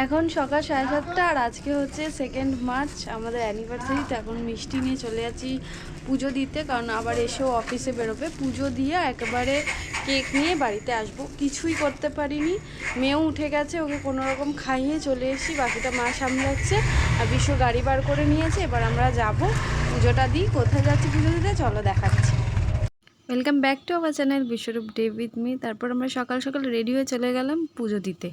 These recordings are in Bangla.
এখন সকাল সাড়ে সাতটা আর আজকে হচ্ছে সেকেন্ড মার্চ আমাদের অ্যানিভার্সারি তো এখন মিষ্টি নিয়ে চলে যাচ্ছি পুজো দিতে। কারণ আবার এসেও অফিসে বেরোবে। পুজো দিয়ে একেবারে কেক নিয়ে বাড়িতে আসব। কিছুই করতে পারিনি। মেয়েও উঠে গেছে, ওকে কোনো রকম খাইয়ে চলে এসেছি। বাকিটা মা সামলাচ্ছে আর বিশ্ব গাড়ি বার করে নিয়েছে। এবার আমরা যাব। পুজোটা দিই। কোথায় যাচ্ছি পুজো দিতে? চলো দেখাচ্ছি। Welcome back to our channel Biswarup day with me তারপর আমরা সকাল সকাল রেডি হয়ে চলে গেলাম পুজো দিতে।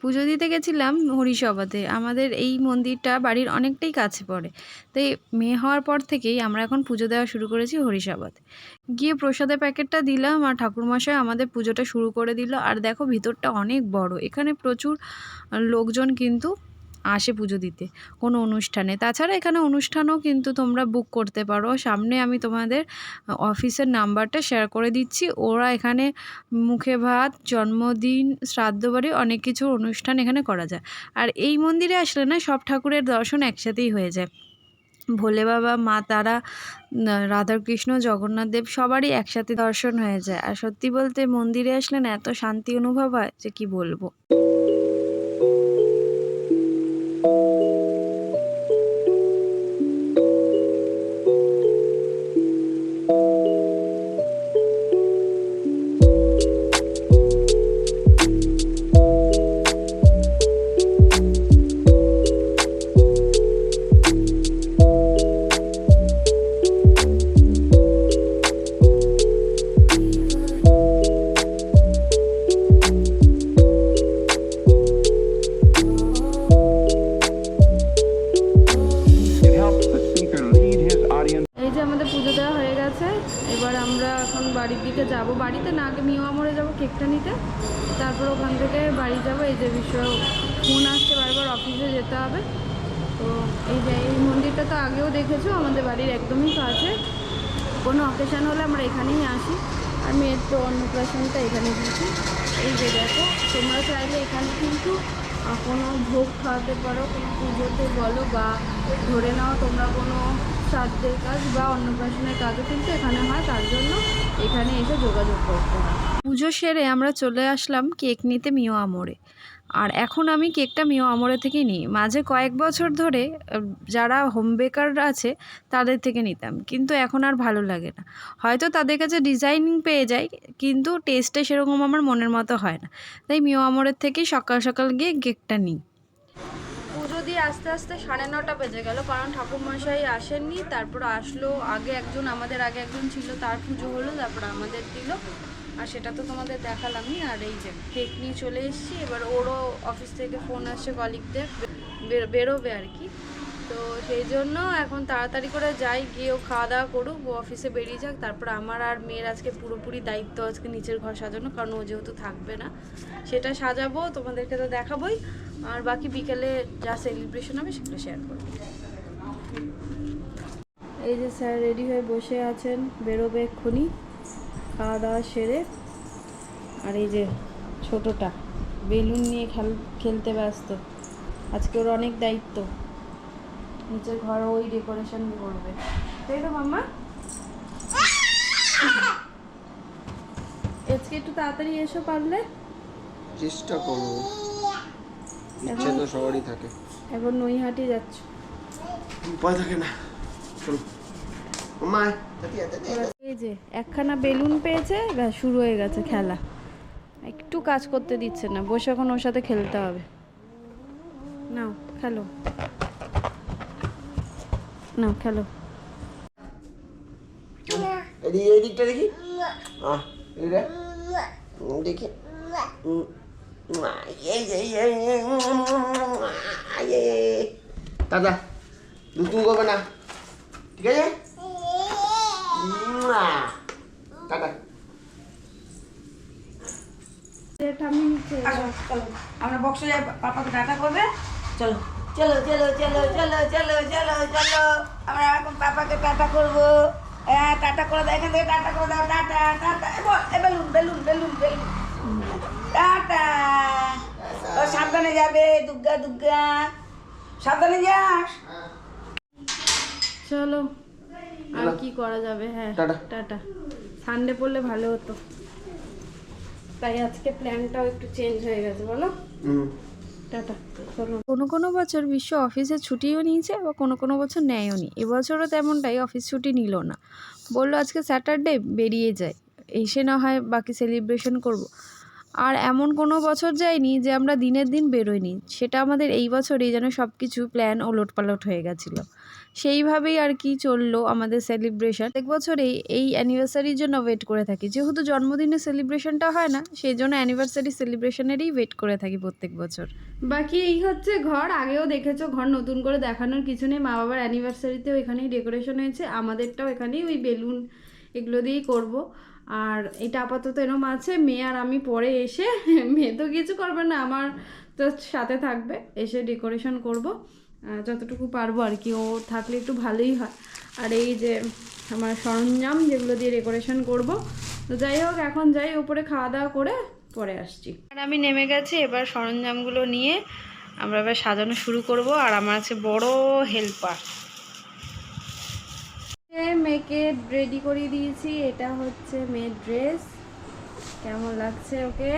পুজো দিতে গেছিলাম হরিসভাতে। আমাদের এই মন্দিরটা বাড়ির অনেকটাই কাছে পড়ে। তাই মেয়ে হওয়ার পর থেকেই আমরা এখন পুজো দেওয়া শুরু করেছি হরিসভাতে। গিয়ে প্রসাদের প্যাকেটটা দিলাম আর ঠাকুরমশাই আমাদের পুজোটা শুরু করে দিল। আর দেখো ভিতরটা অনেক বড়। এখানে প্রচুর লোকজন কিন্তু আসে পুজো দিতে, কোনো অনুষ্ঠানে। তাছাড়া এখানে অনুষ্ঠানও কিন্তু তোমরা বুক করতে পারো। সামনে আমি তোমাদের অফিসের নাম্বারটা শেয়ার করে দিচ্ছি। ওরা এখানে মুখে ভাত, জন্মদিন, শ্রাদ্ধ বাড়ি অনেক কিছু অনুষ্ঠান এখানে করা যায়। আর এই মন্দিরে আসলে না, সব ঠাকুরের দর্শন একসাথেই হয়ে যায়। ভোলে বাবা, মা তারা রাধাকৃষ্ণ, জগন্নাথ দেব সবারই একসাথে দর্শন হয়ে যায়। আর সত্যি বলতে মন্দিরে আসলে না, এত শান্তি অনুভব হয় যে কি বলব। এই যে, এই মন্দিরটা তো আগেও দেখেছ, আমাদের বাড়ির একদমই কাছে। কোনো অকেশান হলে আমরা এখানেই আসি। আর মেয়ের তো অন্নপ্রাশনটা এখানে দিয়েছি। এই যে দেখো, তোমরা চাইলে এখানে কিন্তু কোনো ভোগ খাওয়াতে পারো, কোনো পুজোতে বলো বা ধরে নাও তোমরা কোনো শ্রাদ্ধের কাজ বা অন্নপ্রাশনের কাজও কিন্তু এখানে হয়, তার জন্য এখানে এসে যোগাযোগ করতে হয়। পুজো সেরে আমরা চলে আসলাম কেক নিতে মিও আমরে। আর এখন আমি কেকটা মিও আমরে থেকে নিই। মাঝে কয়েক বছর ধরে যারা হোম বেকার আছে, তাদের থেকে নিতাম। কিন্তু এখন আর ভালো লাগে না। হয়তো তাদের কাছে ডিজাইনিং পেয়ে যাই, কিন্তু টেস্টে সেরকম আমার মনের মতো হয় না। তাই মিও আমরের থেকেই সকাল সকাল গিয়ে কেকটা নিই। পুজো দিয়ে আস্তে আস্তে সাড়ে নটা বেজে গেল, কারণ ঠাকুরমশাই আসেননি। তারপর আসলো আগে একজন, আমাদের আগে একজন ছিল, তার পুজো হলো, তারপর আমাদের দিল। আর সেটা তো তোমাদের দেখালামই, আর এই যে কেক নিয়ে চলে এসেছি। এবার ওরও অফিস থেকে ফোন আসছে কলিগদের বের- বেরোবে আর কি। তো সেই জন্য এখন তাড়াতাড়ি করে যাই, গিয়ে ও খাওয়া দাওয়া করুক, ও অফিসে বেরিয়ে যাক। তারপর আমার আর মেয়ের আজকে পুরোপুরি দায়িত্ব, আজকে নিচের ঘর সাজানো, কারণ ও যেহেতু থাকবে না। সেটা সাজাবো, তোমাদেরকে তো দেখাবোই। আর বাকি বিকেলে যা সেলিব্রেশন হবে সেগুলো শেয়ার করব। এই যে স্যার রেডি হয়ে বসে আছেন, বেরোবে এক্ষুনি। খাওয়া দাওয়া সেরে আর এই যে ছোটটা বেলুন নিয়ে খেল খেলতে ব্যস্ত। আজকে ওর অনেক দায়িত্ব। নিচের ঘর ওই ডেকোরেশন করবে। তাই তো মাম্মা? আজকে একটু তাড়াতাড়ি এসো পারলে। চেষ্টা করব। ইচ্ছে তো সবারই থাকে। এখন নৈহাটি যাচ্ছ। উপায় থাকে না। চলো। তাতিয়া এই যে, একখানা বেলুন পেয়েছে, ব্যাস, শুরু হয়ে গেছে খেলা। একটু কাজ করতে দিচ্ছে না, বসে এখন ওর সাথে খেলতে হবে। নাও, খেলো। নাও, খেলো। দেখি। দাদা দুতুম করবে না। ঠিক আছে। টাটা। আমরা বক্সে যাই পাপাকে টাটা করবে। চলো। চলো চলো চলো চলো চলো চলো চলো। আমরা এখন পাপাকে টাটা করব। হ্যাঁ টাটা করে দাও এখান থেকে টাটা করে দাও। Tata tata. বল, balloon balloon balloon balloon. Tata. ও সাবধানে যাবে দুর্গা দুর্গা সাবধানে যাস। চলো। আর কি করা যাবে? হ্যাঁ টাটা। টাটা। সানডে পড়লে ভালো হতো। তাই আজকে প্ল্যানটাও একটু চেঞ্জ হয়ে গেছে বলো? টাটা। চলো। কোনো কোনো বছর বিশ্ব অফিসে ছুটিও নিয়েছে বা কোনো কোনো বছর নেয়ও নি। এবছরও তেমনটাই অফিস ছুটি নিল না। বলল আজকে স্যাটারডে বেরিয়ে যায় এসে না হয় বাকি সেলিব্রেশন করব। আর এমন কোনো বছর যায়নি যে আমরা দিনের দিন বেরোইনি। সেটা আমাদের এই বছরই যেন সব কিছু প্ল্যান ওলট পালট হয়ে গেছিল। সেইভাবেই আর কি চলল আমাদের সেলিব্রেশন এক বছরেই এই অ্যানিভার্সারির জন্য ওয়েট করে থাকি। যেহেতু জন্মদিনের সেলিব্রেশনটা হয় না, সেই জন্য অ্যানিভার্সারি সেলিব্রেশনেরই ওয়েট করে থাকি প্রত্যেক বছর। বাকি এই হচ্ছে ঘর। আগেও দেখেছ ঘর নতুন করে দেখানোর কিছু নেই। মা বাবার অ্যানিভার্সারিতেও এখানেই ডেকোরেশন হয়েছে। আমাদেরটাও এখানেই ওই বেলুন এগুলো দিয়েই করব। আর এটা আপাতত এরম আছে, মেয়ে আর আমি পরে এসে মেয়ে তো কিছু করবে না, আমার তো সাথে থাকবে, এসে ডেকোরেশন করব। যতটুকু পারব আর কি, ও থাকলে একটু ভালোই হয়। আর এই যে আমার সরঞ্জাম যেগুলো দিয়ে ডেকোরেশন করব, তো যাই হোক, এখন যাই উপরে খাওয়া দাওয়া করে, পরে আসছি। আর আমি নেমে গেছি, এবার সরঞ্জামগুলো নিয়ে আমরা এবার সাজানো শুরু করব, আর আমার আছে বড় হেল্পার মেয়েকে রেডি করিয়ে দিয়েছি। এটা হচ্ছে মেয়ের ড্রেস কেমন লাগছে ওকে?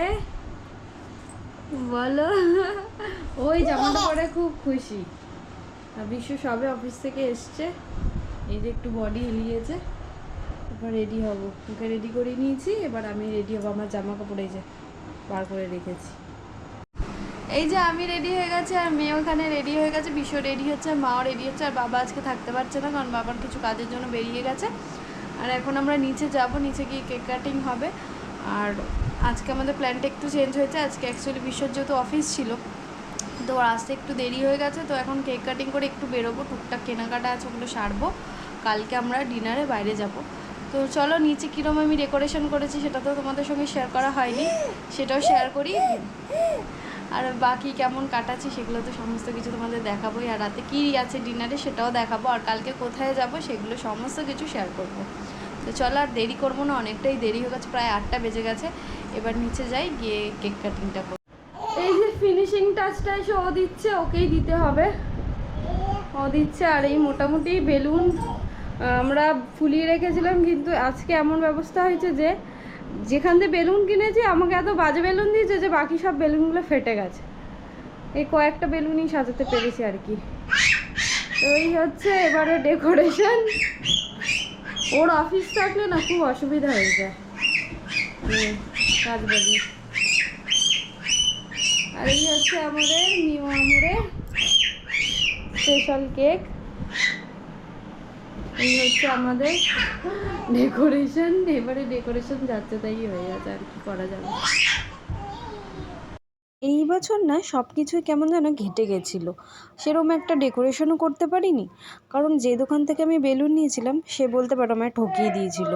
বলো। ওই জামাটা পরে খুব খুশি। বিশ্ব সবে অফিস থেকে এসছে। এই যে একটু বডি হিলিয়েছে এবার রেডি হব। ওকে রেডি করে নিয়েছি। এবার আমি রেডি হব আমার জামা কাপড় যে বার করে রেখেছি। এই যে আমি রেডি হয়ে গেছি আর মেয়ে ওখানে রেডি হয়ে গেছে বিশ্ব রেডি হচ্ছে, মাও রেডি হচ্ছে, আর বাবা আজকে থাকতে পারছে না কারণ বাবার কিছু কাজের জন্য বেরিয়ে গেছে। আর এখন আমরা নিচে যাব, নিচে গিয়ে কেক কাটিং হবে। আর আজকে আমাদের প্ল্যানটা একটু চেঞ্জ হয়েছে, আজকে অ্যাকচুয়ালি বিশ্বর যেহেতু অফিস ছিল, তো আসতে একটু দেরি হয়ে গেছে, তো এখন কেক কাটিং করে একটু বেরোবো, টুকটাক কেনাকাটা আছে ওগুলো সারবো। কালকে আমরা ডিনারে বাইরে যাব। তো চলো নিচে কীরকম আমি ডেকোরেশন করেছি সেটা তো তোমাদের সঙ্গে শেয়ার করা হয়নি, সেটাও শেয়ার করি। আর বাকি কেমন কাটাচ্ছি সেগুলো তো সমস্ত কিছু তোমাদের দেখাবোই। আর রাতে কী আছে ডিনারে সেটাও দেখাবো। আর কালকে কোথায় যাব সেগুলো সমস্ত কিছু শেয়ার করব। তো চলো আর দেরি করব না, অনেকটাই দেরি হয়ে গেছে, প্রায় আটটা বেজে গেছে। এবার নিচে যাই, গিয়ে কেক কাটিংটা করব। এই যে ফিনিশিং টাচটা এসে ও দিচ্ছে, ওকেই দিতে হবে। ও দিচ্ছে, আর এই মোটামুটি বেলুন আমরা ফুলিয়ে রেখেছিলাম, কিন্তু আজকে এমন ব্যবস্থা হয়েছে যে যেখান থেকে বেলুন কিনেছি, আমাকে এত বাজে বেলুন দিয়েছে যে বাকি সব বেলুনগুলো ফেটে গেছে। এই কয়েকটা বেলুনই সাজাতে পেরেছি আর কি। এই হচ্ছে এবারে ডেকোরেশন। ওর অফিস থাকলে না খুব অসুবিধা হয়ে যায়। কাজ বাজে। আর এই হচ্ছে আমাদের নিউ আমুরের স্পেশাল কেক এই হচ্ছে আমাদের ডেকোরেশন এবারে ডেকোরেশন যাচ্ছে তাই হয়ে যাচ্ছে আর কি করা যাবে। এই বছর না সব কিছুই কেমন যেন ঘেটে গেছিল। সেরকম একটা ডেকোরেশনও করতে পারিনি। কারণ যে দোকান থেকে আমি বেলুন নিয়েছিলাম, সে বলতে পারো আমায় ঠকিয়ে দিয়েছিল।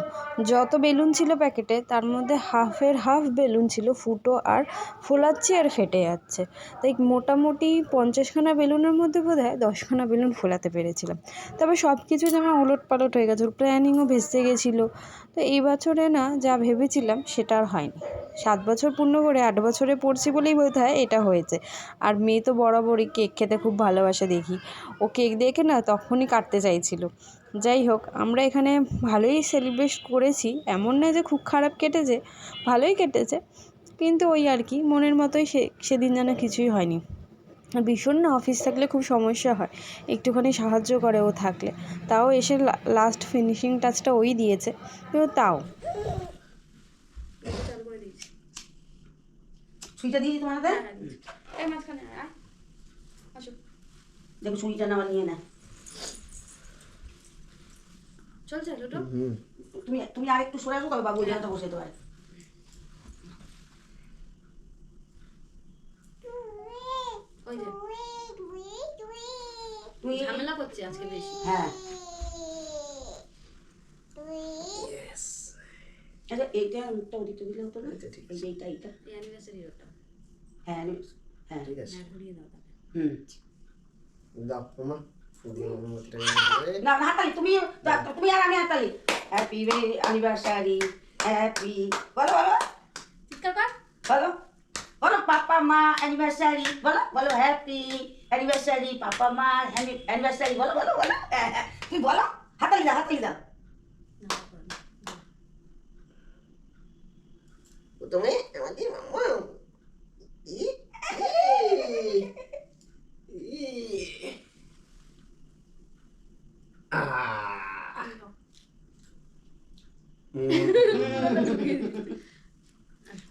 যত বেলুন ছিল প্যাকেটে, তার মধ্যে হাফের হাফ বেলুন ছিল, ফুটো আর ফোলাচ্ছে আর ফেটে যাচ্ছে। তাই মোটামুটি পঞ্চাশখানা বেলুনের মধ্যে বোধ হয় দশখানা বেলুন ফোলাতে পেরেছিলাম। তবে সব কিছু যেন ওলট পালট হয়ে গেছে, প্ল্যানিংও ভেসে গেছিল। তো এই বছরে না যা ভেবেছিলাম, সেটা আর হয়নি। সাত বছর পূর্ণ করে আট বছরে পড়ছি বলেই হয় এটা হয়েছে। আর মেয়ে তো বরাবরই কেক খেতে খুব ভালোবাসে দেখি। ও কেক দেখে না তখনই কাটতে চাইছিল। যাই হোক, আমরা এখানে ভালোই সেলিব্রেট করেছি। এমন না যে খুব খারাপ কেটেছে, ভালোই কেটেছে। কিন্তু ওই আর কি, মনের মতোই সে, সেদিন যেন কিছুই হয়নি। ভীষণ না অফিস থাকলে খুব সমস্যা হয়। একটুখানি সাহায্য করে ও থাকলে। তাও এসে লাস্ট ফিনিশিং টাচটা ওই দিয়েছে। কিন্তু তাও। সুইটা দিয়েছি তোমাদের এই মাঝখানে আসো। দেখো সুইটা না নিয়ে না চলছে ছোটো তুমি তুমি আর একটু সরে আসো তবে বাবু ওই বসে ওই যে। তুমি ঝামেলা করছে আজকে বেশি। হ্যাঁ। আচ্ছা এইটা মুখটা ওদিকটা দিলে হতো না? এই এইটা এইটা। এই অ্যানিভার্সারি ওটা হ্যাঁ ঠিক আছে হুম দাও না না, হাততালি তুমি তুমি আর আমি হ্যাপি অ্যানিভার্সারি হ্যাপি বলো বলো বলো বলো পাপা মা অ্যানিভার্সারি বলো বলো হ্যাপি অ্যানিভার্সারি পাপা মা অ্যানিভার্সারি বলো বলো বলো। তুমি বলো হাতালি দাও হাতালি দাও প্রথমে আমাদের। হুম।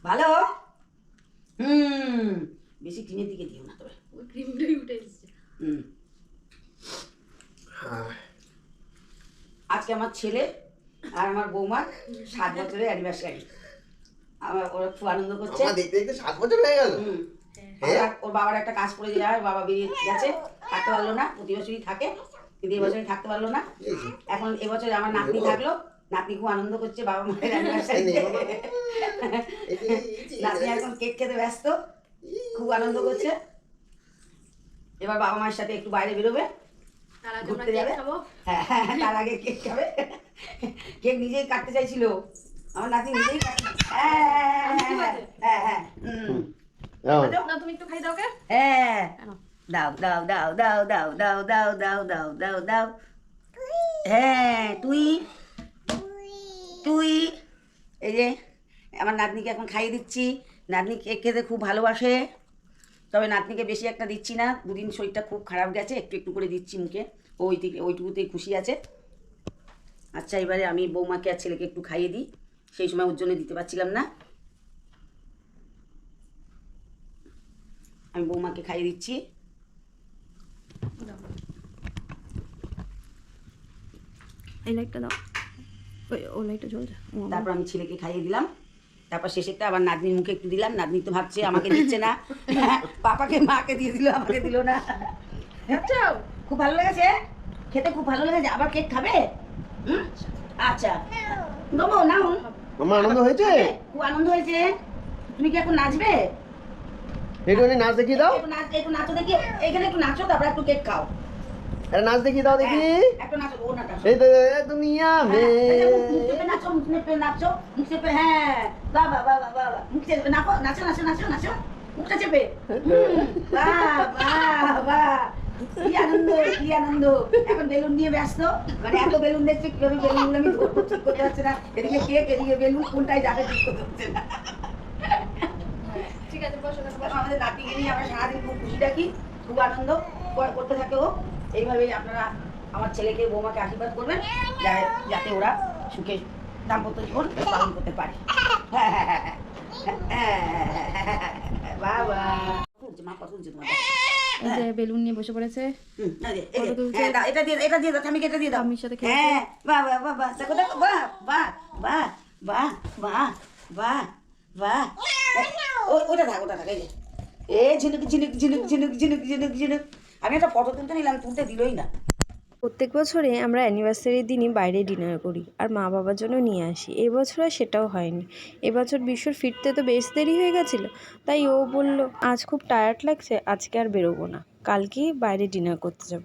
ভালো? হুম। বেশি ক্রিমের দিকে দিও না তবে। ওই ক্রিমটাই উঠে এসছে। হুম। হ্যাঁ। আজকে আমার ছেলে আর আমার বৌমার সাত বছরের অ্যানিভার্সারি আমার ওরা খুব আনন্দ করছে। আমার দেখতে দেখতে সাত বছর হয়ে গেল। হ্যাঁ? ওরা- বাবার একটা কাজ পড়ে যায় বাবা বেরিয়ে গেছে থাকতে পারল না প্রতি বছরই থাকে কিন্তু এবছরই থাকতে পারল না। এখন এবছর আমার নাতনি থাকল নাতনি খুব আনন্দ করছে বাবা মায়ের। নাতনি এখন কেক খেতে ব্যস্ত খুব আনন্দ করছে। এবার বাবা মায়ের সাথে একটু বাইরে বেরোবে ঘুরতে যাবে? হ্যাঁ, হ্যাঁ, তার আগে কেক খাবে। কেক নিজেই কাটতে চাইছিল। আমার নাতি নিজেই হ্যাঁ হ্যাঁ হ্যাঁ হ্যাঁ। দাও। না তুমি একটু খাই দাও কে হ্যাঁ দাও দাও দাও দাও দাও দাও দাও দাও দাও দাও দাও হ্যাঁ তুই তুই এই যে আমার নাতনিকে এখন খাইয়ে দিচ্ছি নাতনি খেতে খুব ভালোবাসে তবে নাতনিকে বেশি একটা দিচ্ছি না দুদিন শরীরটা খুব খারাপ গেছে একটু একটু করে দিচ্ছি মুখে ওই থেকে ওইটুকুতেই খুশি আছে আচ্ছা এবারে আমি বৌমাকে আর ছেলেকে একটু খাইয়ে দিই সেই সময় ওর জন্য দিতে পারছিলাম না। আমি বৌমাকে খাইয়ে দিচ্ছি। এই লাইটটা দাও। ওই ও লাইটটা জ্বলছে তারপর আমি ছেলেকে খাইয়ে দিলাম। তারপর শেষেরটা আবার নাতনির মুখে একটু দিলাম। নাতনি তো ভাবছে আমাকে দিচ্ছে না। পাপাকে মাকে দিয়ে দিল আমাকে দিল না? খুব ভালো লেগেছে? খেতে খুব ভালো লেগেছে। আবার কেক খাবে? হুম? আচ্ছা। দেবো নাও। মামা আনন্দ হয়েছে? খুব আনন্দ হয়েছে। তুমি কি এখন নাচবে? একটুখানি নাচ দেখিয়ে দাও। একটু নাচ একটু নাচো দেখি। এখানে একটু নাচো তারপর একটু কেক খাও। একটা নাচ দেখিয়ে দাও দেখি। হ্যাঁ, একটু নাচো ও নাচো এই তো দুনিয়া মে। মুখ নাচো মুখ নাচো মুখ চেপে হ্যাঁ বাবা বাবা বাবা মুখ চেপে নাচো নাচো নাচো নাচো নাচো মুখটা চেপে। বাহ বাহ বাহ। কি আনন্দ কি আনন্দ এখন বেলুন নিয়ে ব্যস্ত মানে এত বেলুন দেখছে কীভাবে বেলুন আমি ধরবো ঠিক করতে পারছে না এদিকে কেক এদিকে বেলুন কোনটাই যাবে ঠিক করতে পারছে না ঠিক আছে বসো কেন বলো, আমাদের নাতিকে নিয়ে আমরা সারাদিন খুব খুশি থাকি খুব আনন্দ কর- করতে থাকে ও এইভাবেই আপনারা আমার ছেলেকে বৌমাকে আশীর্বাদ করবেন যাতে ওরা সুখে দাম্পত্য জীবন পালন করতে পারে বাবা মা কত তোমাদের? এই যে বেলুন নিয়ে বসে পড়েছে? হ্যাঁ, এটা দিয়ে এটা দিয়ে দাও আমি এটা দিয়ে দাও। সাথে খেলে হ্যাঁ বাহ বাহ বাহ বাহ দেখো দেখো বাহ বাহ বাহ বাহ বাহ বাহ বাহ। ওটা থাক ওটা থাক এই যে। এ ঝিনুক ঝিনুক ঝিনুক ঝিনুক ঝিনুক ঝিনুক ঝিনুক। আমি একটা ফটো তুলতে নিলাম তুলতে দিলই না। প্রত্যেক বছরে আমরা অ্যানিভার্সারির দিনই বাইরে ডিনার করি আর মা বাবার জন্য নিয়ে আসি। এবছর আর সেটাও হয়নি। এবছর বিশ্বর ফিরতে তো বেশ দেরি হয়ে গেছিল। তাই ও বলল, আজ খুব টায়ার্ড লাগছে, আজকে আর বেরোবো না। কালকেই বাইরে ডিনার করতে যাব।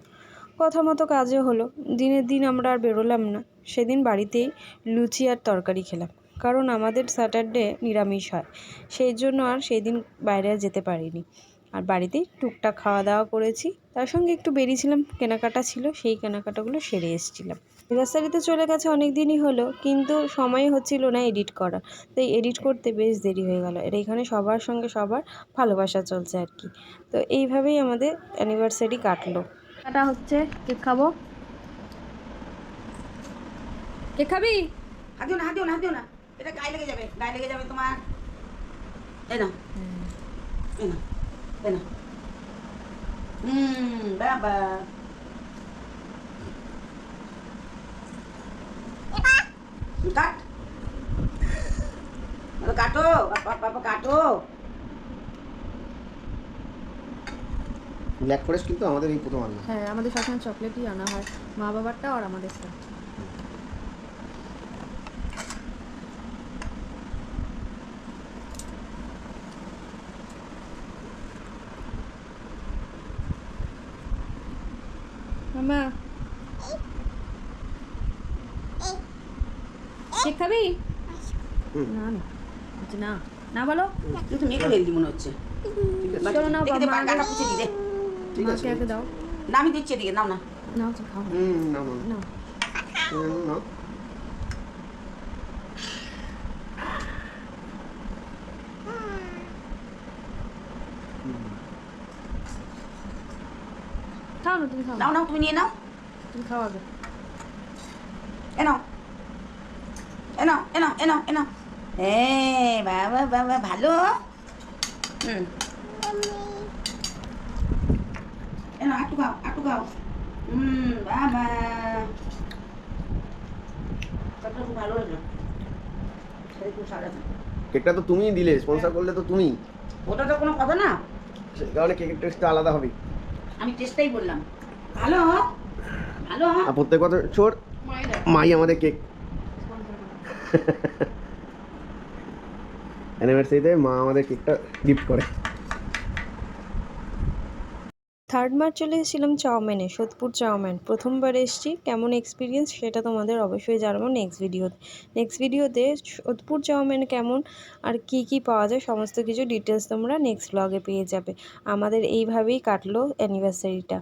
কথা মতো কাজে হলো। দিনের দিন আমরা আর বেরোলাম না। সেদিন বাড়িতেই লুচি আর তরকারি খেলাম। কারণ আমাদের স্যাটারডে নিরামিষ হয়। সেই জন্য আর সেই দিন বাইরে যেতে পারিনি। আর বাড়িতেই টুকটাক খাওয়া দাওয়া করেছি। তার সঙ্গে একটু বেরিয়েছিলাম কেনাকাটা ছিল সেই কেনাকাটাগুলো সেরে এসেছিলাম। অ্যানিভার্সারিতে চলে গেছে অনেক দিনই হলো কিন্তু সময় হচ্ছিল না এডিট করা তাই এডিট করতে বেশ দেরি হয়ে গেল। আর এখানে সবার সঙ্গে সবার ভালোবাসা চলছে আর কি। তো এইভাবেই আমাদের অ্যানিভার্সারি কাটলো। কাটা হচ্ছে কেক খাব? কেক খাবি? হাত দিও না হাত দিও না হাত দিও না। এটা গায়ে লেগে যাবে গায়ে লেগে যাবে তোমার। এই না এই না না। হুম বাবা। কাট। বাবা বাবা কাটো। ব্ল্যাক ফরেস্ট কিন্তু আমাদের এই প্রথম আনলো। হ্যাঁ আমাদের সবসময় চকলেটই আনা হয়। মা বাবারটা আর আমাদেরটা মামা কেক খাবি না না না। না বলো কিন্তু মেয়েকে হেলদি মনে হচ্ছে। চলো না বাবা বাবা, গাটা পুছে দি। ঠিক আছে। দাও। না আমি দিচ্ছি এদিকে নাও না। নাও তো খাও। হুম না। না নাও। না খাও না তুমি খাও নাও নাও তুমি নিয়ে নাও। তুমি খাও আগে। এ নাও। এ নাও এ নাও এ নাও এ নাও। এ বাবা বাবা ভালো। হুম। এ নাও একটু খাও একটু খাও। হুম বাবা ভালো হলো কেকটা তো তুমিই দিলে স্পন্সর করলে তো তুমি ওটা তো কোনো কথা না। কারণে কেকের টেস্টটা আলাদা হবে। আমি চেষ্টাই বললাম ভালো ভালো প্রত্যেক কথা চোর মাই আমাদের কেক। অ্যানিভার্সারিতে মা আমাদের কেকটা গিফট করে। থার্ড মার্চ চলে এসেছিলাম চাউমিনে সোদপুর চাউমিন। প্রথমবার এসেছি কেমন এক্সপিরিয়েন্স সেটা তোমাদের অবশ্যই জানাব নেক্সট ভিডিওতে নেক্সট ভিডিওতে সোদপুর চাউমিন কেমন আর কি কি পাওয়া যায় সমস্ত কিছু ডিটেলস তোমরা নেক্সট ব্লগে পেয়ে যাবে। আমাদের এইভাবেই কাটলো অ্যানিভার্সারিটা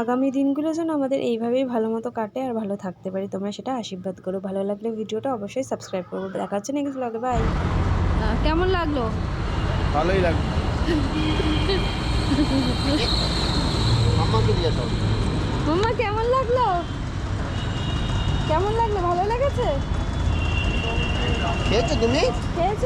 আগামী দিনগুলো যেন আমাদের এইভাবেই ভালো মতো কাটে আর ভালো থাকতে পারি তোমরা সেটা আশীর্বাদ করো। ভালো লাগলে ভিডিওটা অবশ্যই সাবস্ক্রাইব করব দেখা হচ্ছে নেক্সট ব্লগে বাই কেমন লাগল? ভালোই দাও মাম্মা কেমন লাগল? কেমন লাগল? ভালো লেগেছে? খেয়েছো তুমি? খেয়েছো।